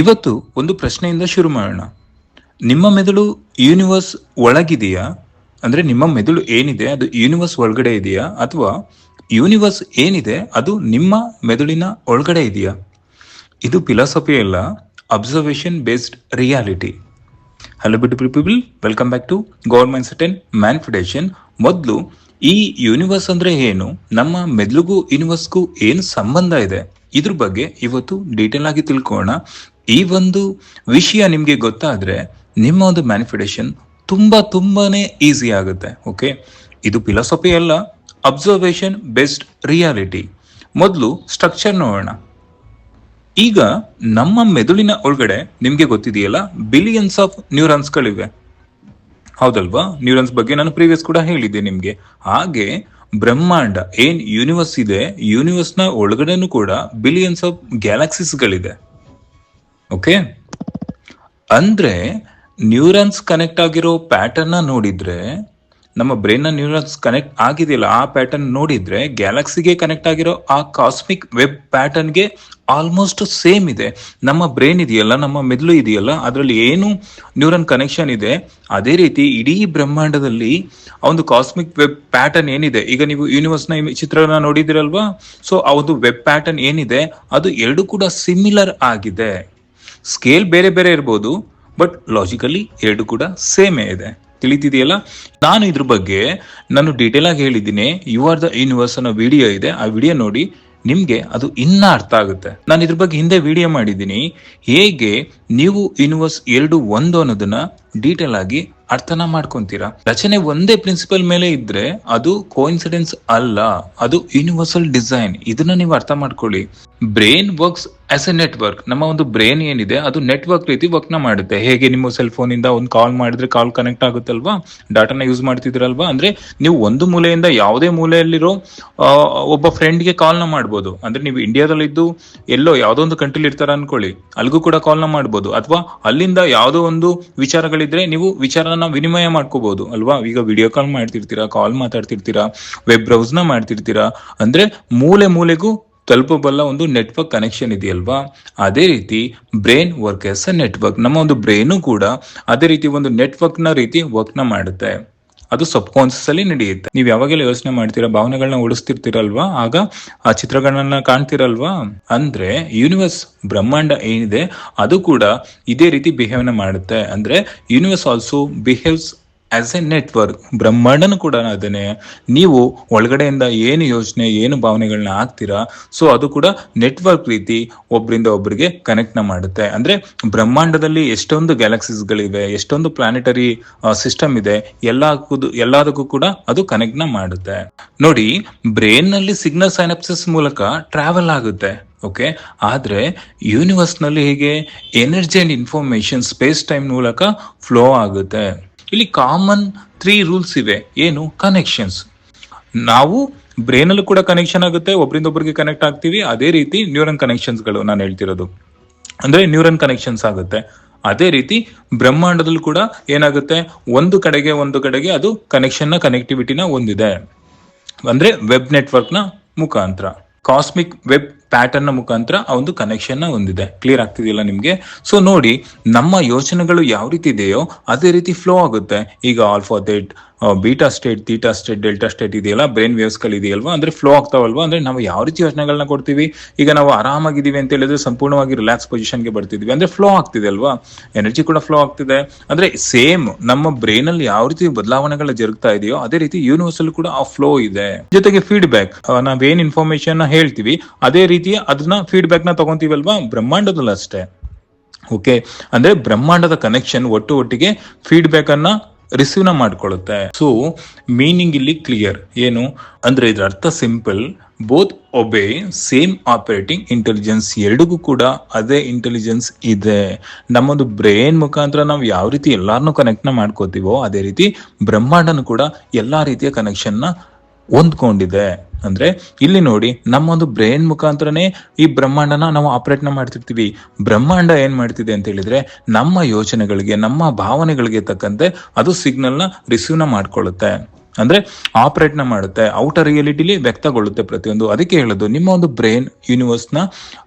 ಇವತ್ತು ಒಂದು ಪ್ರಶ್ನೆಯಿಂದ ಶುರು ಮಾಡೋಣ. ನಿಮ್ಮ ಮೆದುಳು ಯೂನಿವರ್ಸ್ ಒಳಗಿದೆಯಾ? ಅಂದ್ರೆ ನಿಮ್ಮ ಮೆದುಳು ಏನಿದೆ, ಅದು ಯೂನಿವರ್ಸ್ ಒಳಗಡೆ ಇದೆಯಾ? ಅಥವಾ ಯೂನಿವರ್ಸ್ ಏನಿದೆ, ಅದು ನಿಮ್ಮ ಮೆದುಳಿನ ಒಳಗಡೆ ಇದೆಯಾ? ಇದು ಫಿಲಾಸಫಿ ಅಲ್ಲ observation based reality hello beautiful people welcome back to government seton man federation ಮೊದಲು ಈ ಯೂನಿವರ್ಸ್ ಅಂದ್ರೆ ಏನು? ನಮ್ಮ ಮೆದುಳಿಗೂ ಯೂನಿವರ್ಸ್ಗೂ ಏನು ಸಂಬಂಧ ಇದೆ? ಇದ್ರ ಬಗ್ಗೆ ಇವತ್ತು ಡೀಟೇಲ್ ಆಗಿ ತಿಳ್ಕೊಳ್ಳೋಣ. ಈ ಒಂದು ವಿಷಯ ನಿಮಗೆ ಗೊತ್ತಾದ್ರೆ ನಿಮ್ಮ ಒಂದು ಮ್ಯಾನಿಫೆಸ್ಟೇಷನ್ ತುಂಬಾ ತುಂಬಾನೇ ಈಸಿ ಆಗುತ್ತೆ ಓಕೆ ಇದು ಫಿಲಾಸಫಿ ಅಲ್ಲ ಅಬ್ಸರ್ವೇಷನ್ ಬೆಸ್ಟ್ ರಿಯಾಲಿಟಿ ಮೊದಲು ಸ್ಟ್ರಕ್ಚರ್ ನೋಡೋಣ. ಈಗ ನಮ್ಮ ಮೆದುಳಿನ ಒಳಗಡೆ ನಿಮಗೆ ಗೊತ್ತಿದೆಯಲ್ಲ ಬಿಲಿಯನ್ಸ್ ಆಫ್ ನ್ಯೂರಾನ್ಸ್ಗಳಿವೆ ಹೌದಲ್ವಾ? ನ್ಯೂರಾನ್ಸ್ ಬಗ್ಗೆ ನಾನು ಪ್ರೀವಿಯಸ್ ಕೂಡ ಹೇಳಿದ್ದೆ ನಿಮಗೆ. ಹಾಗೆ ಬ್ರಹ್ಮಾಂಡ, ಏನ್ ಯೂನಿವರ್ಸ್ ಇದೆ ನ ಒಳಗಡೆನೂ ಕೂಡ ಬಿಲಿಯನ್ಸ್ ಆಫ್ ಗ್ಯಾಲಕ್ಸಿಸ್ ಗಳಿದೆ. ಓಕೆ? ಅಂದ್ರೆ ನ್ಯೂರನ್ಸ್ ಕನೆಕ್ಟ್ ಆಗಿರೋ ಪ್ಯಾಟರ್ನ್ ನೋಡಿದ್ರೆ, ನಮ್ಮ ಬ್ರೈನ್ನ ನ್ಯೂರಾನ್ಸ್ ಕನೆಕ್ಟ್ ಆಗಿದೆಯಲ್ಲ, ಆ ಪ್ಯಾಟರ್ನ್ ನೋಡಿದ್ರೆ ಗ್ಯಾಲಕ್ಸಿಗೆ ಕನೆಕ್ಟ್ ಆಗಿರೋ ಆ ಕಾಸ್ಮಿಕ್ ವೆಬ್ ಪ್ಯಾಟರ್ನ್ಗೆ ಆಲ್ಮೋಸ್ಟ್ ಸೇಮ್ ಇದೆ. ನಮ್ಮ ಬ್ರೈನ್ ಇದೆಯಲ್ಲ, ನಮ್ಮ ಮೆದುಳು ಇದೆಯಲ್ಲ, ಅದರಲ್ಲಿ ಏನು ನ್ಯೂರನ್ ಕನೆಕ್ಷನ್ ಇದೆ? ಅದೇ ರೀತಿ ಇಡೀ ಬ್ರಹ್ಮಾಂಡದಲ್ಲಿ ಆ ಒಂದು ಕಾಸ್ಮಿಕ್ ವೆಬ್ ಪ್ಯಾಟರ್ನ್ ಏನಿದೆ? ಈಗ ನೀವು ಯೂನಿವರ್ಸ್ನ ಚಿತ್ರನ ನೋಡಿದಿರಲ್ವಾ ಸೊ ಆ ಒಂದು ವೆಬ್ ಪ್ಯಾಟರ್ನ್ ಏನಿದೆ? ಅದು ಎರಡು ಕೂಡ ಸಿಮಿಲರ್ ಆಗಿದೆ. ಸ್ಕೇಲ್ ಬೇರೆ ಬೇರೆ ಇರ್ಬೋದು, ಬಟ್ ಲಾಜಿಕಲಿ ಎರಡು ಕೂಡ ಸೇಮೇ ಇದೆ. ತಿಳಿತಿದೆಯಲ್ಲ? ನಾನು ಇದ್ರ ಬಗ್ಗೆ ನಾನು ಡೀಟೇಲ್ ಆಗಿ ಹೇಳಿದ್ದೀನಿ. ಯು ಆರ್ ದ ಯೂನಿವರ್ಸ್ ಅನ್ನೋ ವಿಡಿಯೋ ಇದೆ. ಆ ವಿಡಿಯೋ ನೋಡಿ ನಿಮ್ಗೆ ಅದು ಇನ್ನ ಅರ್ಥ ಆಗುತ್ತೆ. ನಾನು ಇದ್ರ ಬಗ್ಗೆ ಹಿಂದೆ ವಿಡಿಯೋ ಮಾಡಿದ್ದೀನಿ. ಹೇಗೆ ನೀವು ಯೂನಿವರ್ಸ್ ಎರಡು, ಒಂದು ಅನ್ನೋದನ್ನ ಡೀಟೇಲ್ ಆಗಿ ಅರ್ಥನ ಮಾಡ್ಕೊಂತೀರಾ? ರಚನೆ ಒಂದೇ ಪ್ರಿನ್ಸಿಪಲ್ ಮೇಲೆ ಇದ್ರೆ ಅದು ಕೋಇನ್ಸಿಡೆನ್ಸ್ ಅಲ್ಲ. ಅದು ಯೂನಿವರ್ಸಲ್ ಡಿಸೈನ್ ಇದನ್ನ ನೀವು ಅರ್ಥ ಮಾಡ್ಕೊಳ್ಳಿ. Brain works as a network ನಮ್ಮ ಒಂದು ಬ್ರೈನ್ ಏನಿದೆ, ಅದು ನೆಟ್ವರ್ಕ್ ರೀತಿ ವರ್ಕ್ನ ಮಾಡುತ್ತೆ. ಹೇಗೆ ನಿಮ್ಮ ಸೆಲ್ ಫೋನ್ ಇಂದ ಒಂದು ಕಾಲ್ ಮಾಡಿದ್ರೆ ಕಾಲ್ ಕನೆಕ್ಟ್ ಆಗುತ್ತಲ್ವಾ? ಡಾಟಾನ ಯೂಸ್ ಮಾಡ್ತಿದ್ರಲ್ವಾ? ಅಂದ್ರೆ ನೀವು ಒಂದು ಮೂಲೆಯಿಂದ ಯಾವುದೇ ಮೂಲೆಯಲ್ಲಿರೋ ಒಬ್ಬ ಫ್ರೆಂಡ್ಗೆ ಕಾಲ್ನ ಮಾಡ್ಬೋದು. ಅಂದ್ರೆ ನೀವು ಇಂಡಿಯಾದಲ್ಲಿದ್ದು ಎಲ್ಲೋ ಯಾವುದೋ ಒಂದು ಕಂಟ್ರಿಲಿ ಇರ್ತಾರ ಅನ್ಕೊಳ್ಳಿ. ಅಲ್ಲಿಗೂ ಕೂಡ ಕಾಲ್ನ ಮಾಡ್ಬೋದು. ಅಥವಾ ಅಲ್ಲಿಂದ ಯಾವುದೋ ಒಂದು ವಿಚಾರಗಳಿದ್ರೆ ನೀವು ವಿಚಾರನ ವಿನಿಮಯ ಮಾಡ್ಕೋಬಹುದು ಅಲ್ವಾ? ಈಗ ವಿಡಿಯೋ ಕಾಲ್ ಮಾಡ್ತಿರ್ತೀರಾ ಕಾಲ್ ಮಾತಾಡ್ತಿರ್ತೀರಾ ವೆಬ್ ಬ್ರೌಸ್ನ ಮಾಡ್ತಿರ್ತೀರಾ. ಅಂದ್ರೆ ಮೂಲೆ ಮೂಲೆಗೂ ತಲುಪಬಲ್ಲ ಒಂದು ನೆಟ್ವರ್ಕ್ ಕನೆಕ್ಷನ್ ಇದೆಯಲ್ವಾ? ಅದೇ ರೀತಿ brain work as a network ನಮ್ಮ ಒಂದು ಬ್ರೈನು ಕೂಡ ಅದೇ ರೀತಿ ಒಂದು ನೆಟ್ವರ್ಕ್ನ ರೀತಿ ವರ್ಕ್ನ ಮಾಡುತ್ತೆ. ಅದು ಸಬ್ ಕಾನ್ಸಿಯಸ್ ಅಲ್ಲಿ ನಡೆಯುತ್ತೆ. ನೀವು ಯಾವಾಗೆಲ್ಲ ಯೋಚನೆ ಮಾಡ್ತೀರಾ ಭಾವನೆಗಳನ್ನ ಓಡಿಸ್ತಿರ್ತೀರಲ್ವಾ ಆಗ ಆ ಚಿತ್ರಗಳನ್ನ ಕಾಣ್ತಿರಲ್ವಾ? ಅಂದ್ರೆ ಯೂನಿವರ್ಸ್ ಬ್ರಹ್ಮಾಂಡ ಏನಿದೆ, ಅದು ಕೂಡ ಇದೇ ರೀತಿ ಬಿಹೇವ್ನ ಮಾಡುತ್ತೆ. ಅಂದ್ರೆ universe also behaves as a network ಬ್ರಹ್ಮಾಂಡನು ಕೂಡ ಅದನ್ನೇ. ನೀವು ಒಳಗಡೆಯಿಂದ ಏನು ಯೋಚನೆ, ಏನು ಭಾವನೆಗಳನ್ನ ಹಾಕ್ತೀರಾ ಸೊ ಅದು ಕೂಡ ನೆಟ್ವರ್ಕ್ ರೀತಿ ಒಬ್ಬರಿಂದ ಒಬ್ಬರಿಗೆ ಕನೆಕ್ಟ್ನ ಮಾಡುತ್ತೆ. ಅಂದ್ರೆ ಬ್ರಹ್ಮಾಂಡದಲ್ಲಿ ಎಷ್ಟೊಂದು ಗ್ಯಾಲಕ್ಸಿಸ್ಗಳಿವೆ ಎಷ್ಟೊಂದು ಪ್ಲಾನೆಟರಿ ಸಿಸ್ಟಮ್ ಇದೆ ಎಲ್ಲಕ್ಕೂ ಎಲ್ಲದಕ್ಕೂ ಕೂಡ ಅದು ಕನೆಕ್ಟ್ನ ಮಾಡುತ್ತೆ. ನೋಡಿ ಬ್ರೈನ್ನಲ್ಲಿ ಸಿಗ್ನಲ್ ಸೈನಪ್ಸಿಸ್ ಮೂಲಕ ಟ್ರಾವೆಲ್ ಆಗುತ್ತೆ ಓಕೆ ಆದ್ರೆ ಯೂನಿವರ್ಸ್ನಲ್ಲಿ ಹೇಗೆ energy and information space time ಮೂಲಕ ಫ್ಲೋ ಆಗುತ್ತೆ. ಇಲ್ಲಿ ಕಾಮನ್ ತ್ರೀ ರೂಲ್ಸ್ ಇವೆ. ಏನು? ಕನೆಕ್ಷನ್ಸ್ ನಾವು ಬ್ರೈನ್ ಅಲ್ಲೂ ಕೂಡ ಕನೆಕ್ಷನ್ ಆಗುತ್ತೆ ಒಬ್ಬರಿಂದ ಒಬ್ಬರಿಗೆ ಕನೆಕ್ಟ್ ಆಗ್ತೀವಿ. ಅದೇ ರೀತಿ ನ್ಯೂರನ್ ಕನೆಕ್ಷನ್ಸ್ಗಳು ನಾನು ಹೇಳ್ತಿರೋದು. ಅಂದ್ರೆ ನ್ಯೂರನ್ ಕನೆಕ್ಷನ್ಸ್ ಆಗುತ್ತೆ. ಅದೇ ರೀತಿ ಬ್ರಹ್ಮಾಂಡದಲ್ಲೂ ಕೂಡ ಏನಾಗುತ್ತೆ? ಒಂದು ಕಡೆಗೆ ಒಂದು ಕಡೆಗೆ ಅದು ಕನೆಕ್ಷನ್ನ ಕನೆಕ್ಟಿವಿಟಿನ ಹೊಂದಿದೆ. ಅಂದ್ರೆ ವೆಬ್ ನೆಟ್ವರ್ಕ್ನ ಮುಖಾಂತರ. ಕಾಸ್ಮಿಕ್ ವೆಬ್ ಪ್ಯಾಟರ್ನ್ ಮುಖಾಂತರ ಆ ಒಂದು ಕನೆಕ್ಷನ್ ಹೊಂದಿದೆ. ಕ್ಲಿಯರ್ ಆಗ್ತಿದೆಯಲ್ಲ ನಿಮ್ಗೆ? ಸೊ ನೋಡಿ, ನಮ್ಮ ಯೋಚನೆಗಳು ಯಾವ ರೀತಿ ಇದೆಯೋ ಅದೇ ರೀತಿ ಫ್ಲೋ ಆಗುತ್ತೆ. ಈಗ alpha state beta state theta state delta state ಇದೆಯಲ್ಲ ಬ್ರೈನ್ ವೇವ್ಸ್ಗಳು ಇದೆಯಲ್ವಾ? ಅಂದ್ರೆ ಫ್ಲೋ ಆಗ್ತಾವಲ್ವಾ? ಅಂದ್ರೆ ನಾವು ಯಾವ ರೀತಿ ಯೋಚನೆಗಳನ್ನ ಕೊಡ್ತೀವಿ? ಈಗ ನಾವು ಆರಾಮಾಗಿದ್ದೀವಿ ಅಂತ ಹೇಳಿದ್ರೆ ಸಂಪೂರ್ಣವಾಗಿ ರಿಲ್ಯಾಕ್ಸ್ ಪೊಸಿಷನ್ಗೆ ಬರ್ತಿದ್ವಿ ಅಂದ್ರೆ ಫ್ಲೋ ಆಗ್ತಿದೆ ಅಲ್ವಾ ಎನರ್ಜಿ ಕೂಡ ಫ್ಲೋ ಆಗ್ತಿದೆ. ಅಂದ್ರೆ ಸೇಮ್ ನಮ್ಮ ಬ್ರೈನ್ ಅಲ್ಲಿ ಯಾವ ರೀತಿ ಬದಲಾವಣೆಗಳು ಜರುಗ್ತಾ ಇದೆಯೋ ಅದೇ ರೀತಿ ಯೂನಿವರ್ಸ್ ಅಲ್ಲಿ ಕೂಡ ಆ ಫ್ಲೋ ಇದೆ. ಜೊತೆಗೆ ಫೀಡ್ಬ್ಯಾಕ್ ನಾವೇನ್ ಇನ್ಫಾರ್ಮೇಶನ್ ಹೇಳ್ತೀವಿ, ಅದೇ ರೀತಿಯ ಅದನ್ನ ಫೀಡ್ಬ್ಯಾಕ್ನ ತಗೊಂತೀವಲ್ವಾ? ಬ್ರಹ್ಮಾಂಡದಲ್ಲೂ ಅಷ್ಟೇ ಓಕೆ ಅಂದ್ರೆ ಬ್ರಹ್ಮಾಂಡದ ಕನೆಕ್ಷನ್ ಒಟ್ಟು ಒಟ್ಟಿಗೆ ಫೀಡ್ಬ್ಯಾಕ್ ಅನ್ನ ರಿಸೀವ್ನ ಮಾಡ್ಕೊಳ್ಳುತ್ತೆ. ಸೊ ಮೀನಿಂಗ್ ಇಲ್ಲಿ ಕ್ಲಿಯರ್ ಏನು? ಅಂದ್ರೆ ಇದ್ರ ಅರ್ಥ simple both obey same operating intelligence ಎರಡಿಗೂ ಕೂಡ ಅದೇ ಇಂಟೆಲಿಜೆನ್ಸ್ ಇದೆ. ನಮ್ಮದು ಬ್ರೈನ್ ಮುಖಾಂತರ ನಾವು ಯಾವ ರೀತಿ ಎಲ್ಲಾರನ್ನೂ ಕನೆಕ್ಟ್ನ ಮಾಡ್ಕೋತೀವೋ, ಅದೇ ರೀತಿ ಬ್ರಹ್ಮಾಂಡನು ಕೂಡ ಎಲ್ಲಾ ರೀತಿಯ ಕನೆಕ್ಷನ್ನ ಹೊಂದ್ಕೊಂಡಿದೆ. ಅಂದ್ರೆ ಇಲ್ಲಿ ನೋಡಿ ನಮ್ಮ ಒಂದು ಬ್ರೈನ್ ಮುಖಾಂತರನೇ ಈ ಬ್ರಹ್ಮಾಂಡನ ನಾವು ಆಪರೇಟ್ನ ಮಾಡ್ತಿರ್ತೀವಿ. ಬ್ರಹ್ಮಾಂಡ ಏನ್ ಮಾಡ್ತಿದೆ ಅಂತ ಹೇಳಿದ್ರೆ ನಮ್ಮ ಯೋಚನೆಗಳಿಗೆ, ನಮ್ಮ ಭಾವನೆಗಳಿಗೆ ತಕ್ಕಂತೆ ಅದು ಸಿಗ್ನಲ್ನ ರಿಸೀವ್ನ ಮಾಡ್ಕೊಳ್ಳುತ್ತೆ. ಅಂದ್ರೆ ಆಪರೇಟ್ನ ಮಾಡುತ್ತೆ ಔಟರ್ ರಿಯಾಲಿಟಿಲಿ ವ್ಯಕ್ತಗೊಳ್ಳುತ್ತೆ ಪ್ರತಿಯೊಂದು. ಅದಕ್ಕೆ ಹೇಳೋದು, ನಿಮ್ಮ ಒಂದು ಬ್ರೈನ್ ಯೂನಿವರ್ಸ್ನ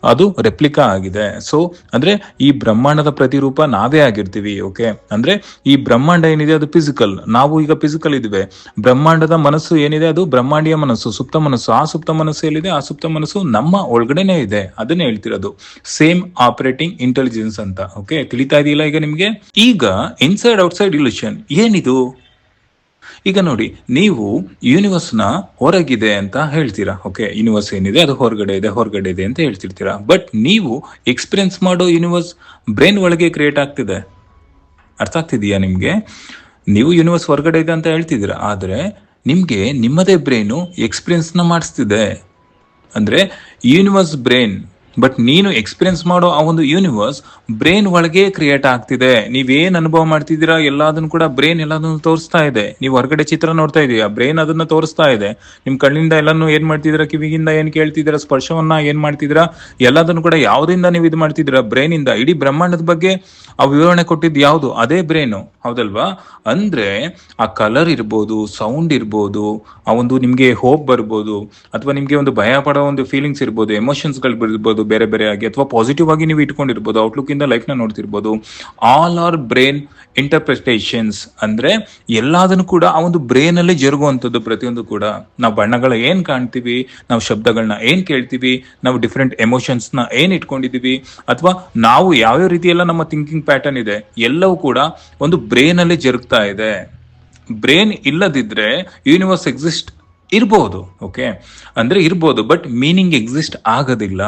ಅದು ರೆಪ್ಲಿಕಾ ಆಗಿದೆ. ಸೊ ಅಂದ್ರೆ ಈ ಬ್ರಹ್ಮಾಂಡದ ಪ್ರತಿರೂಪ ನಾವೇ ಆಗಿರ್ತೀವಿ ಓಕೆ ಅಂದ್ರೆ ಈ ಬ್ರಹ್ಮಾಂಡ ಏನಿದೆ ಅದು ಫಿಸಿಕಲ್ ನಾವು ಈಗ ಫಿಸಿಕಲ್ ಇದ್ವಿ ಬ್ರಹ್ಮಾಂಡದ ಮನಸ್ಸು ಏನಿದೆ ಅದು ಬ್ರಹ್ಮಾಂಡೀಯ ಮನಸ್ಸು, ಸುಪ್ತ ಮನಸ್ಸು. ಆ ಸುಪ್ತ ಮನಸ್ಸು ಏನಿದೆ ಆ ಸುಪ್ತ ಮನಸ್ಸು ನಮ್ಮ ಒಳಗಡೆನೆ ಇದೆ. ಅದನ್ನೇ ಹೇಳ್ತಿರೋದು. ಸೇಮ್ ಆಪರೇಟಿಂಗ್ ಇಂಟೆಲಿಜೆನ್ಸ್ ಅಂತ ಓಕೆ ತಿಳಿತಾ ಇದೆಯಲ್ಲ ಈಗ ನಿಮಗೆ? ಈಗ ಇನ್ಸೈಡ್ ಔಟ್ಸೈಡ್ ಇಲ್ಯೂಷನ್ ಏನಿದು? ಈಗ ನೋಡಿ, ನೀವು ಯೂನಿವರ್ಸ್ನ ಹೊರಗಿದೆ ಅಂತ ಹೇಳ್ತೀರಾ? ಓಕೆ ಯೂನಿವರ್ಸ್ ಏನಿದೆ, ಅದು ಹೊರಗಡೆ ಇದೆ ಹೊರಗಡೆ ಇದೆ ಅಂತ ಹೇಳ್ತಿರ್ತೀರಾ? ಬಟ್ ನೀವು ಎಕ್ಸ್ಪೀರಿಯನ್ಸ್ ಮಾಡೋ ಯೂನಿವರ್ಸ್ ಬ್ರೈನ್ ಒಳಗೆ ಕ್ರಿಯೇಟ್ ಆಗ್ತಿದೆ. ಅರ್ಥ ಆಗ್ತಿದೆಯಾ ನಿಮಗೆ? ನೀವು ಯೂನಿವರ್ಸ್ ಹೊರಗಡೆ ಇದೆ ಅಂತ ಹೇಳ್ತಿದ್ದೀರಾ? ಆದ್ರೆ ನಿಮಗೆ ನಿಮ್ಮದೇ ಬ್ರೈನು ಎಕ್ಸ್ಪೀರಿಯನ್ಸ್ನ ಮಾಡಿಸ್ತಿದೆ. ಅಂದ್ರೆ ಯೂನಿವರ್ಸ್ ಬ್ರೈನ್ ಬಟ್ ನೀನು ಎಕ್ಸ್ಪೀರಿಯನ್ಸ್ ಮಾಡೋ ಆ ಒಂದು ಯೂನಿವರ್ಸ್ ಬ್ರೈನ್ ಒಳಗೆ ಕ್ರಿಯೇಟ್ ಆಗ್ತಿದೆ. ನೀವೇನ್ ಅನುಭವ ಮಾಡ್ತಿದ್ದೀರಾ, ಎಲ್ಲದನ್ನು ಕೂಡ ಬ್ರೈನ್ ಎಲ್ಲದನ್ನು ತೋರಿಸ್ತಾ ಇದೆ. ನೀವು ಹೊರಗಡೆ ಚಿತ್ರ ನೋಡ್ತಾ ಇದೀಯಾ ಬ್ರೈನ್ ಅದನ್ನ ತೋರಿಸ್ತಾ ಇದೆ. ನಿಮ್ ಕಣ್ಣಿಂದ ಎಲ್ಲಾನು ಏನ್ ಮಾಡ್ತಿದ್ದೀರಾ, ಕಿವಿಗಿಂದ ಏನ್ ಕೇಳ್ತಿದ್ದೀರಾ, ಸ್ಪರ್ಶವನ್ನ ಏನ್ ಮಾಡ್ತಿದ್ದೀರಾ, ಎಲ್ಲದನ್ನು ಕೂಡ ಯಾವ್ದಿಂದ ನೀವು ಇದು ಮಾಡ್ತಿದ್ದೀರಾ ಬ್ರೈನ್ ಇಂದ. ಇಡೀ ಬ್ರಹ್ಮಾಂಡದ ಬಗ್ಗೆ ಆ ವಿವರಣೆ ಕೊಟ್ಟಿದ್ ಯಾವುದು? ಅದೇ ಬ್ರೈನು ಹೌದಲ್ವಾ? ಅಂದ್ರೆ ಆ ಕಲರ್ ಇರ್ಬೋದು ಸೌಂಡ್ ಇರ್ಬೋದು, ಆ ಒಂದು ನಿಮ್ಗೆ ಹೋಪ್ ಬರ್ಬೋದು, ಅಥವಾ ನಿಮ್ಗೆ ಒಂದು ಭಯ ಪಡೋ ಒಂದು ಫೀಲಿಂಗ್ಸ್ ಇರ್ಬೋದು ಎಮೋಷನ್ಸ್ಗಳು ಇರ್ಬೋದು ಬೇರೆ ಬೇರೆ ಆಗಿ ಅಥವಾ ಪಾಸಿಟಿವ್ ಆಗಿ ನೀವು ಇಟ್ಕೊಂಡಿರ್ಬೋದು ಔಟ್ಲುಕ್ ಇಂದ ಲೈಫ್ನ ನೋಡ್ತಿರ್ಬೋದು ಆಲ್ ಆರ್ ಬ್ರೈನ್ ಇಂಟರ್ಪ್ರಿಟೇಷನ್ಸ್ ಅಂದ್ರೆ ಎಲ್ಲದನ್ನು ಕೂಡ ಆ ಒಂದು ಬ್ರೈನ್ ಅಲ್ಲಿ ಜರುಗುವಂಥದ್ದು ಪ್ರತಿಯೊಂದು ಕೂಡ. ನಾವು ಬಣ್ಣಗಳ ಏನ್ ಕಾಣ್ತೀವಿ, ನಾವು ಶಬ್ದಗಳನ್ನ ಏನ್ ಕೇಳ್ತೀವಿ, ನಾವು ಡಿಫ್ರೆಂಟ್ ಎಮೋಷನ್ಸ್ನ ಏನ್ ಇಟ್ಕೊಂಡಿದೀವಿ, ಅಥವಾ ನಾವು ಯಾವ್ಯಾವ ರೀತಿ ಎಲ್ಲ ನಮ್ಮ ಥಿಂಕಿಂಗ್ ಪ್ಯಾಟರ್ನ್ ಇದೆ, ಎಲ್ಲವೂ ಕೂಡ ಒಂದು ಬ್ರೈನ್ ಅಲ್ಲಿ ಜರುಗ್ತಾ ಇದೆ. ಬ್ರೈನ್ ಇಲ್ಲದಿದ್ರೆ ಯೂನಿವರ್ಸ್ ಎಕ್ಸಿಸ್ಟ್ ಇರ್ಬೋದು ಓಕೆ ಅಂದ್ರೆ ಇರ್ಬೋದು ಬಟ್ ಮೀನಿಂಗ್ ಎಕ್ಸಿಸ್ಟ್ ಆಗೋದಿಲ್ಲ.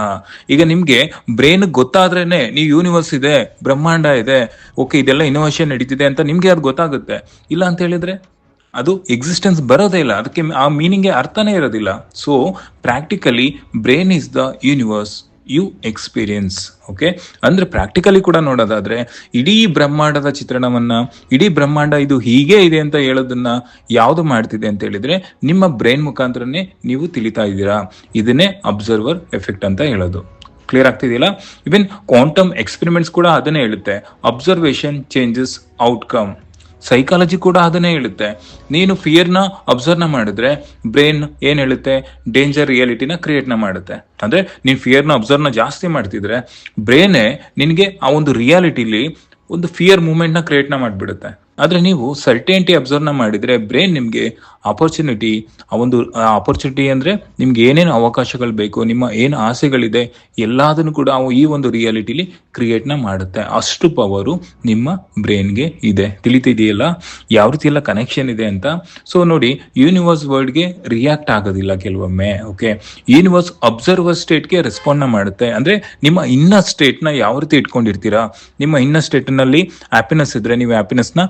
ಈಗ ನಿಮ್ಗೆ ಬ್ರೈನ್ ಗೊತ್ತಾದ್ರೇನೆ ನೀವು ಯೂನಿವರ್ಸ್ ಇದೆ, ಬ್ರಹ್ಮಾಂಡ ಇದೆ ಓಕೆ ಇದೆಲ್ಲ ಇನೋವೇಷನ್ ನಡೀತಿದೆ ಅಂತ ನಿಮ್ಗೆ ಅದು ಗೊತ್ತಾಗುತ್ತೆ? ಇಲ್ಲ ಅಂತ ಹೇಳಿದ್ರೆ? ಅದು ಎಕ್ಸಿಸ್ಟೆನ್ಸ್ ಬರೋದೇ ಇಲ್ಲ. ಅದಕ್ಕೆ ಆ ಮೀನಿಂಗ್ಗೆ ಅರ್ಥನೇ ಇರೋದಿಲ್ಲ. So practically brain is the universe you experience okay ಅಂದರೆ ಪ್ರಾಕ್ಟಿಕಲಿ ಕೂಡ ನೋಡೋದಾದರೆ, ಇಡೀ ಬ್ರಹ್ಮಾಂಡದ ಚಿತ್ರಣವನ್ನು, ಇಡೀ ಬ್ರಹ್ಮಾಂಡ ಇದು ಹೀಗೆ ಇದೆ ಅಂತ ಹೇಳೋದನ್ನು ಯಾವುದು ಮಾಡ್ತಿದೆ ಅಂತ ಹೇಳಿದರೆ, ನಿಮ್ಮ ಬ್ರೈನ್ ಮುಖಾಂತರನೇ ನೀವು ತಿಳಿತಾ ಇದ್ದೀರಾ? ಇದನ್ನೇ ಅಬ್ಸರ್ವರ್ ಎಫೆಕ್ಟ್ ಅಂತ ಹೇಳೋದು. ಕ್ಲಿಯರ್ ಆಗ್ತಿದೆಯಲ್ಲ? ಇವನ್ ಕ್ವಾಂಟಮ್ ಎಕ್ಸ್ಪೆರಿಮೆಂಟ್ಸ್ ಕೂಡ ಅದನ್ನೇ ಹೇಳುತ್ತೆ. ಅಬ್ಸರ್ವೇಷನ್ ಚೇಂಜಸ್ ಔಟ್ಕಮ್ ಸೈಕಾಲಜಿ ಕೂಡ ಅದನ್ನೇ ಹೇಳುತ್ತೆ. ನೀನು ಫಿಯರ್ನ ಅಬ್ಸರ್ವ್ನ ಮಾಡಿದ್ರೆ ಬ್ರೈನ್ ಏನ್ ಹೇಳುತ್ತೆ? ಡೇಂಜರ್ ರಿಯಾಲಿಟಿನ ಕ್ರಿಯೇಟ್ನ ಮಾಡುತ್ತೆ. ಅಂದ್ರೆ ನೀನು ಫಿಯರ್ನ ಅಬ್ಸರ್ವ್ನ ಜಾಸ್ತಿ ಮಾಡ್ತಿದ್ರೆ ಬ್ರೇನೇ ನಿನಗೆ ಆ ಒಂದು ರಿಯಾಲಿಟಿಲಿ ಒಂದು ಫಿಯರ್ ಮೂಮೆಂಟ್ನ ಕ್ರಿಯೇಟ್ನ ಮಾಡಿಬಿಡುತ್ತೆ. ಆದ್ರೆ ನೀವು ಸರ್ಟೇಂಟಿ ಅಬ್ಸರ್ವ್ನ ಮಾಡಿದ್ರೆ ಬ್ರೈನ್ ನಿಮಗೆ ಆಪರ್ಚುನಿಟಿ ಆ ಒಂದು ಆಪರ್ಚುನಿಟಿ ಅಂದ್ರೆ ನಿಮ್ಗೆ ಏನೇನು ಅವಕಾಶಗಳು ಬೇಕು, ನಿಮ್ಮ ಏನು ಆಸೆಗಳಿದೆ, ಎಲ್ಲದನ್ನು ಕೂಡ ಅವು ಈ ಒಂದು ರಿಯಾಲಿಟಿಲಿ ಕ್ರಿಯೇಟ್ನ ಮಾಡುತ್ತೆ. ಅಷ್ಟು ಪವರು ನಿಮ್ಮ ಬ್ರೈನ್ಗೆ ಇದೆ. ತಿಳಿತಿದೆಯಲ್ಲ? ಯಾವ ರೀತಿ ಎಲ್ಲ ಕನೆಕ್ಷನ್ ಇದೆ ಅಂತ? ಸೊ ನೋಡಿ ಯೂನಿವರ್ಸ್ ವರ್ಲ್ಡ್ಗೆ ರಿಯಾಕ್ಟ್ ಆಗೋದಿಲ್ಲ ಕೆಲವೊಮ್ಮೆ ಓಕೆ ಯೂನಿವರ್ಸ್ ಅಬ್ಸರ್ವರ್ ಸ್ಟೇಟ್ಗೆ ರೆಸ್ಪಾಂಡ್ನ ಮಾಡುತ್ತೆ. ಅಂದ್ರೆ ನಿಮ್ಮ ಇನ್ನ ಸ್ಟೇಟ್ನ ಯಾವ ರೀತಿ ಇಟ್ಕೊಂಡಿರ್ತೀರಾ? ನಿಮ್ಮ ಇನ್ನ ಸ್ಟೇಟ್ನಲ್ಲಿ ಹ್ಯಾಪಿನೆಸ್ ಇದ್ರೆ ನೀವು ಹ್ಯಾಪಿನೆಸ್ನ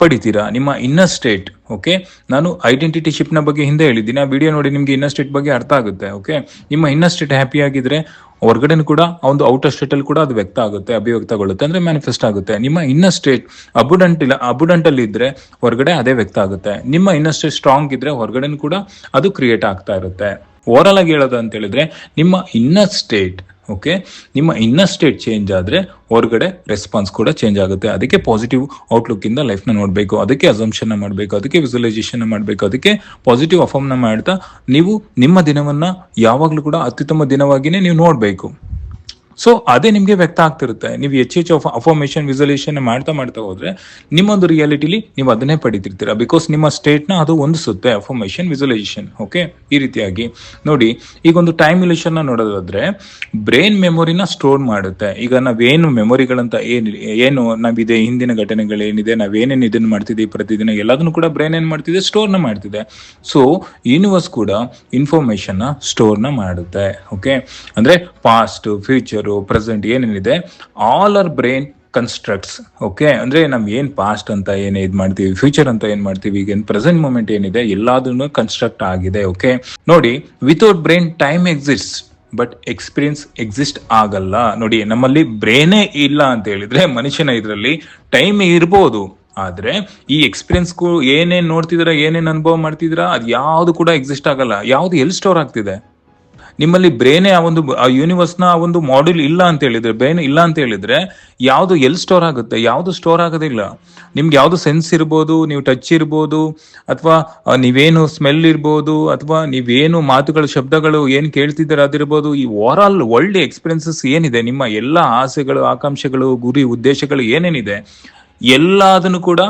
ಪಡಿತೀರಾ ನಿಮ್ಮ ಇನ್ನರ್ ಸ್ಟೇಟ್ ಓಕೆ ನಾನು ಐಡೆಂಟಿಟಿ ಶಿಪ್ನ ಬಗ್ಗೆ ಹಿಂದೆ ಹೇಳಿದ್ದೀನಿ ಆ ವಿಡಿಯೋ ನೋಡಿ ನಿಮಗೆ ಇನ್ನರ್ ಸ್ಟೇಟ್ ಬಗ್ಗೆ ಅರ್ಥ ಆಗುತ್ತೆ ಓಕೆ ನಿಮ್ಮ ಇನ್ನರ್ ಸ್ಟೇಟ್ ಹ್ಯಾಪಿ ಆಗಿದ್ರೆ ಹೊರಗಡೆನೂ ಕೂಡ ಒಂದು ಔಟರ್ ಸ್ಟೇಟ್ ಅಲ್ಲಿ ಕೂಡ ಅದು ವ್ಯಕ್ತ ಆಗುತ್ತೆ, ಅಭಿವ್ಯಕ್ತಗೊಳ್ಳುತ್ತೆ, ಅಂದ್ರೆ ಮ್ಯಾನಿಫೆಸ್ಟ್ ಆಗುತ್ತೆ. ನಿಮ್ಮ ಇನ್ನರ್ ಸ್ಟೇಟ್ ಅಬುಡೆಂಟ್ ಇಲ್ಲ ಅಬುಡೆಂಟ್ ಅಲ್ಲಿ ಇದ್ರೆ ಹೊರಗಡೆ ಅದೇ ವ್ಯಕ್ತ ಆಗುತ್ತೆ. ನಿಮ್ಮ ಇನ್ನರ್ ಸ್ಟೇಟ್ ಸ್ಟ್ರಾಂಗ್ ಇದ್ರೆ ಹೊರಗಡೆನೂ ಕೂಡ ಅದು ಕ್ರಿಯೇಟ್ ಆಗ್ತಾ ಇರುತ್ತೆ. ಓವರಾಲ್ ಆಗಿ ಹೇಳೋದು ಅಂತ ಹೇಳಿದ್ರೆ, ನಿಮ್ಮ ಇನ್ನರ್ ಸ್ಟೇಟ್ ಓಕೆ ನಿಮ್ಮ ಇನ್ನರ್ ಸ್ಟೇಟ್ ಚೇಂಜ್ ಆದರೆ ಹೊರಗಡೆ ರೆಸ್ಪಾನ್ಸ್ ಕೂಡ ಚೇಂಜ್ ಆಗುತ್ತೆ. ಅದಕ್ಕೆ ಪಾಸಿಟಿವ್ ಔಟ್ಲುಕ್ ಇಂದ ಲೈಫ್ನ ನೋಡಬೇಕು. ಅದಕ್ಕೆ ಅಸಂಪ್ಷನ್ ಮಾಡಬೇಕು. ಅದಕ್ಕೆ ವಿಸುವಲೈಸೇಷನ್ ಮಾಡಬೇಕು. ಅದಕ್ಕೆ ಪಾಸಿಟಿವ್ ಅಫರ್ಮ್ನ ಮಾಡ್ತಾ ನೀವು ನಿಮ್ಮ ದಿನವನ್ನ ಯಾವಾಗಲೂ ಕೂಡ ಅತ್ಯುತ್ತಮ ದಿನವಾಗಿನೇ ನೀವು ನೋಡಬೇಕು. ಸೊ ಅದೇ ನಿಮಗೆ ವ್ಯಕ್ತ ಆಗ್ತಿರುತ್ತೆ. ನೀವು ಹೆಚ್ಚು ಹೆಚ್ಚು ಅಫಾರ್ಮೇಶನ್ ವಿಸಲೇಷನ್ ಮಾಡ್ತಾ ಮಾಡ್ತಾ ಹೋದ್ರೆ, ನಿಮ್ಮೊಂದು ರಿಯಾಲಿಟಿಲಿ ನೀವು ಅದನ್ನೇ ಪಡಿತಿರ್ತೀರಾ. ಬಿಕಾಸ್ ನಿಮ್ಮ ಸ್ಟೇಟ್ನ ಅದು ಹೊಂದಿಸುತ್ತೆ ಅಫರ್ಮೇಷನ್ ವಿಸುವಲೈಸೇಷನ್ ಓಕೆ ಈ ರೀತಿಯಾಗಿ. ನೋಡಿ, ಈಗ ಒಂದು ಟೈಮ್ನ ನೋಡೋದಾದ್ರೆ ಬ್ರೈನ್ ಮೆಮೊರಿನ ಸ್ಟೋರ್ ಮಾಡುತ್ತೆ. ಈಗ ನಾವೇನು ಮೆಮೊರಿಗಳಂತ ಏನು ಏನು ನಾವಿದೆ, ಹಿಂದಿನ ಘಟನೆಗಳೇನಿದೆ ನಾವೇನೇನು ಇದನ್ನು ಮಾಡ್ತಿದ್ದೀವಿ ಪ್ರತಿದಿನ ಎಲ್ಲದನ್ನು ಕೂಡ ಬ್ರೈನ್ ಏನು ಮಾಡ್ತಿದೆ ಸ್ಟೋರ್ನ ಮಾಡ್ತಿದೆ. ಸೊ ಯೂನಿವರ್ಸ್ ಕೂಡ ಇನ್ಫಾರ್ಮೇಶನ್ ಸ್ಟೋರ್ನ ಮಾಡುತ್ತೆ ಓಕೆ ಅಂದ್ರೆ ಪಾಸ್ಟ್ ಫ್ಯೂಚರು ಪ್ರೆಸೆಂಟ್ ಏನೇನಿದೆ all are brain constructs okay ಅಂದ್ರೆ ನಮ್ ಏನ್ ಪಾಸ್ಟ್ ಅಂತ ಏನ್ ಇದ್ ಮಾಡ್ತೀವಿ ಫ್ಯೂಚರ್ ಅಂತ ಏನ್ ಮಾಡ್ತೀವಿ, ಈಗ ಪ್ರೆಸೆಂಟ್ ಮೂಮೆಂಟ್ ಏನಿದೆ, ಎಲ್ಲಾದನ್ನು ಕನ್ಸ್ಟ್ರಕ್ಟ್ ಆಗಿದೆ ಓಕೆ ನೋಡಿ without brain time exist but experience exist ಆಗಲ್ಲ. ನೋಡಿ, ನಮ್ಮಲ್ಲಿ ಬ್ರೇನೇ ಇಲ್ಲ ಅಂತ ಹೇಳಿದ್ರೆ, ಮನುಷ್ಯನ ಇದರಲ್ಲಿ ಟೈಮ್ ಇರ್ಬೋದು. ಆದ್ರೆ, ಈ ಎಕ್ಸ್ಪೀರಿಯನ್ಸ್ ಏನೇನ್ ನೋಡ್ತಿದ್ರ, ಏನೇನ್ ಅನುಭವ ಮಾಡ್ತಿದ್ರ, ಅದು ಯಾವ್ದು ಕೂಡ ಎಕ್ಸಿಸ್ಟ್ ಆಗಲ್ಲ. ಯಾವ್ದು ಎಲ್ಲಿ ಸ್ಟೋರ್ ಆಗ್ತಿದೆ? ನಿಮ್ಮಲ್ಲಿ ಬ್ರೇನೇ ಆ ಒಂದು, ಆ ಯೂನಿವರ್ಸ್ನ ಆ ಒಂದು ಮಾಡ್ಯೂಲ್ ಇಲ್ಲ ಅಂತ ಹೇಳಿದ್ರೆ ಬ್ರೇನ್ ಇಲ್ಲ ಅಂತ ಹೇಳಿದ್ರೆ ಯಾವುದು ಎಲ್ಲಿ ಸ್ಟೋರ್ ಆಗುತ್ತೆ? ಯಾವುದು ಸ್ಟೋರ್ ಆಗೋದಿಲ್ಲ. ನಿಮ್ಗೆ ಯಾವುದು ಸೆನ್ಸ್ ಇರ್ಬೋದು, ನೀವು ಟಚ್ ಇರ್ಬೋದು, ಅಥವಾ ನೀವೇನು ಸ್ಮೆಲ್ ಇರ್ಬೋದು, ಅಥವಾ ನೀವೇನು ಮಾತುಗಳು, ಶಬ್ದಗಳು ಏನು ಕೇಳ್ತಿದ್ದೀರ ಅದಿರ್ಬೋದು, ಈ ಓವರ್ ಆಲ್ ವರ್ಲ್ಡ್ ಎಕ್ಸ್ಪೀರಿಯನ್ಸಸ್ ಏನಿದೆ? ನಿಮ್ಮ ಎಲ್ಲ ಆಸೆಗಳು, ಆಕಾಂಕ್ಷೆಗಳು, ಗುರಿ, ಉದ್ದೇಶಗಳು ಏನೇನಿದೆ? ಎಲ್ಲದನ್ನು ಕೂಡ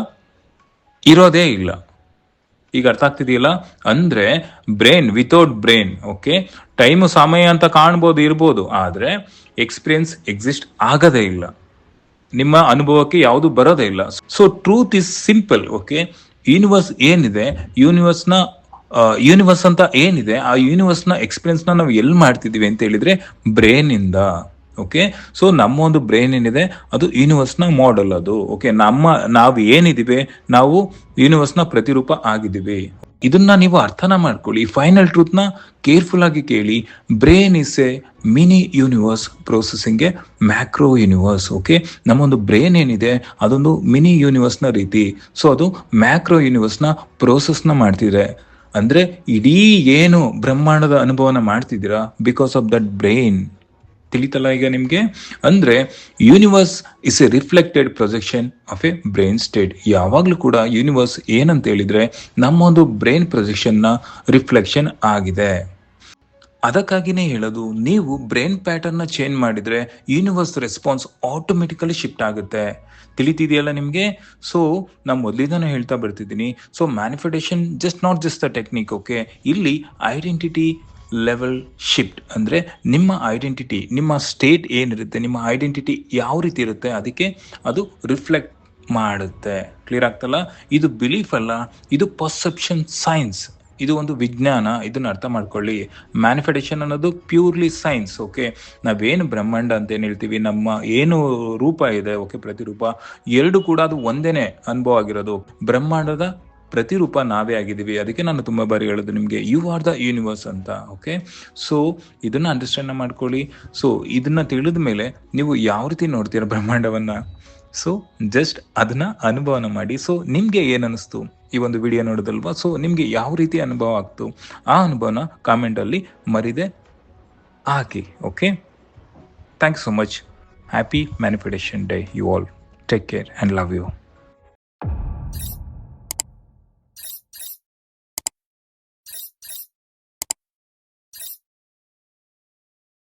ಇರೋದೇ ಇಲ್ಲ. ಈಗ ಅರ್ಥ ಆಗ್ತಿದೆಯಲ್ಲ? ಅಂದ್ರೆ brain without brain okay time ಸಮಯ ಅಂತ ಕಾಣ್ಬೋದು, ಇರ್ಬೋದು. ಆದ್ರೆ ಎಕ್ಸ್ಪೀರಿಯನ್ಸ್ ಎಕ್ಸಿಸ್ಟ್ ಆಗದೇ ಇಲ್ಲ. ನಿಮ್ಮ ಅನುಭವಕ್ಕೆ ಯಾವುದು ಬರೋದೇ ಇಲ್ಲ. So truth is simple okay universe ಏನಿದೆ? ಯೂನಿವರ್ಸ್ನ ಯೂನಿವರ್ಸ್ ಅಂತ ಏನಿದೆ? ಆ ಯೂನಿವರ್ಸ್ನ ಎಕ್ಸ್ಪೀರಿಯನ್ಸ್ನ ನಾವು ಎಲ್ಲಿ ಮಾಡ್ತಿದ್ದೀವಿ ಅಂತ ಹೇಳಿದ್ರೆ ಬ್ರೈನ್ ಇಂದ. ಓಕೆ ಸೊ ನಮ್ಮ ಒಂದು ಬ್ರೈನ್ ಏನಿದೆ? ಅದು ಯೂನಿವರ್ಸ್ನ ಮಾಡೆಲ್ ಅದು. ಓಕೆ ನಮ್ಮ, ನಾವು ಏನಿದ್ದೀವಿ ನಾವು ಯೂನಿವರ್ಸ್ನ ಪ್ರತಿರೂಪ ಆಗಿದ್ದೀವಿ ಇದನ್ನ ನೀವು ಅರ್ಥನ ಮಾಡ್ಕೊಳ್ಳಿ. ಫೈನಲ್ ಟ್ರೂತ್ನ ಕೇರ್ಫುಲ್ ಆಗಿ ಕೇಳಿ. Brain is a mini universe processing a macro universe okay ನಮ್ಮೊಂದು brain ಏನಿದೆ? ಅದೊಂದು ಮಿನಿ ಯೂನಿವರ್ಸ್ನ ರೀತಿ. ಸೊ ಅದು ಮ್ಯಾಕ್ರೋ ಯೂನಿವರ್ಸ್ನ ಪ್ರೋಸೆಸ್ನ ಮಾಡ್ತಿದೆ. ಅಂದ್ರೆ ಇಡೀ ಏನು ಬ್ರಹ್ಮಾಂಡದ ಅನುಭವನ ಮಾಡ್ತಿದ್ದೀರಾ? ಬಿಕಾಸ್ ಆಫ್ ದಟ್ ಬ್ರೈನ್ ತಿಳಿತಲ್ಲ ಈಗ ನಿಮಗೆ? ಅಂದ್ರೆ universe is a reflected projection of a brain state ಯಾವಾಗಲೂ ಕೂಡ ಯೂನಿವರ್ಸ್ ಏನಂತ ಹೇಳಿದ್ರೆ ನಮ್ಮ ಒಂದು ಬ್ರೈನ್ ಪ್ರೊಜೆಕ್ಷನ್ನ ರಿಫ್ಲೆಕ್ಷನ್ ಆಗಿದೆ. ಅದಕ್ಕಾಗಿನೇ ಹೇಳೋದು, ನೀವು ಬ್ರೈನ್ ಪ್ಯಾಟರ್ನ್ ಚೇಂಜ್ ಮಾಡಿದ್ರೆ ಯೂನಿವರ್ಸ್ ರೆಸ್ಪಾನ್ಸ್ ಆಟೋಮೆಟಿಕಲಿ ಶಿಫ್ಟ್ ಆಗುತ್ತೆ. ತಿಳಿತಿದೆಯಲ್ಲ ನಿಮಗೆ? ಸೊ ನಾನು ಮೊದಲಿಂದನೇ ಹೇಳ್ತಾ ಬರ್ತಿದ್ದೀನಿ. So manifestation just not just the technique okay ಇಲ್ಲಿ ಐಡೆಂಟಿಟಿ ಲೆವೆಲ್ ಶಿಫ್ಟ್ ಅಂದರೆ ನಿಮ್ಮ ಐಡೆಂಟಿಟಿ ನಿಮ್ಮ ಸ್ಟೇಟ್ ಏನಿರುತ್ತೆ, ನಿಮ್ಮ ಐಡೆಂಟಿಟಿ ಯಾವ ರೀತಿ ಇರುತ್ತೆ ಅದಕ್ಕೆ ಅದು ರಿಫ್ಲೆಕ್ಟ್ ಮಾಡುತ್ತೆ. ಕ್ಲಿಯರ್ ಆಗ್ತಲ್ಲ? ಇದು ಬಿಲೀಫ್ ಅಲ್ಲ, ಇದು ಪರ್ಸೆಪ್ಷನ್ ಸೈನ್ಸ್ ಇದು ಒಂದು ವಿಜ್ಞಾನ, ಇದನ್ನ ಅರ್ಥ ಮಾಡ್ಕೊಳ್ಳಿ. ಮ್ಯಾನಿಫೆಸ್ಟೇಷನ್ ಅನ್ನೋದು ಪ್ಯೂರ್ಲಿ ಸೈನ್ಸ್ ಓಕೆ ನಾವೇನು ಬ್ರಹ್ಮಾಂಡ ಅಂತ ಏನು ಹೇಳ್ತೀವಿ, ನಮ್ಮ ಏನು ರೂಪ ಇದೆ ಓಕೆ ಪ್ರತಿರೂಪ, ಎರಡು ಕೂಡ ಅದು ಒಂದೇನೆ ಅನುಭವ ಆಗಿರೋದು. ಬ್ರಹ್ಮಾಂಡದ ಪ್ರತಿರೂಪ ನಾವೇ ಆಗಿದ್ದೀವಿ. ಅದಕ್ಕೆ ನಾನು ತುಂಬ ಬಾರಿ ಹೇಳೋದು ನಿಮಗೆ ಯು ಆರ್ ದ ಯೂನಿವರ್ಸ್ ಅಂತ ಓಕೆ ಸೊ ಇದನ್ನ ಅಂಡರ್ಸ್ಟ್ಯಾಂಡ್ ಮಾಡ್ಕೊಳ್ಳಿ. ಸೊ ಇದನ್ನ ತಿಳಿದ ಮೇಲೆ ನೀವು ಯಾವ ರೀತಿ ನೋಡ್ತೀರ ಬ್ರಹ್ಮಾಂಡವನ್ನ? ಸೊ ಜಸ್ಟ್ ಅದನ್ನ ಅನುಭವನ ಮಾಡಿ. ಸೊ ನಿಮ್ಗೆ ಏನನ್ನಿಸ್ತು ಈ ಒಂದು ವಿಡಿಯೋ ನೋಡೋದಲ್ವಾ? ಸೊ ನಿಮ್ಗೆ ಯಾವ ರೀತಿ ಅನುಭವ ಆಗ್ತು? ಆ ಅನುಭವನ ಕಾಮೆಂಟ್ ಅಲ್ಲಿ ಮರಿದೆ ಹಾಕಿ okay thanks so much happy manifestation day you all take care and love you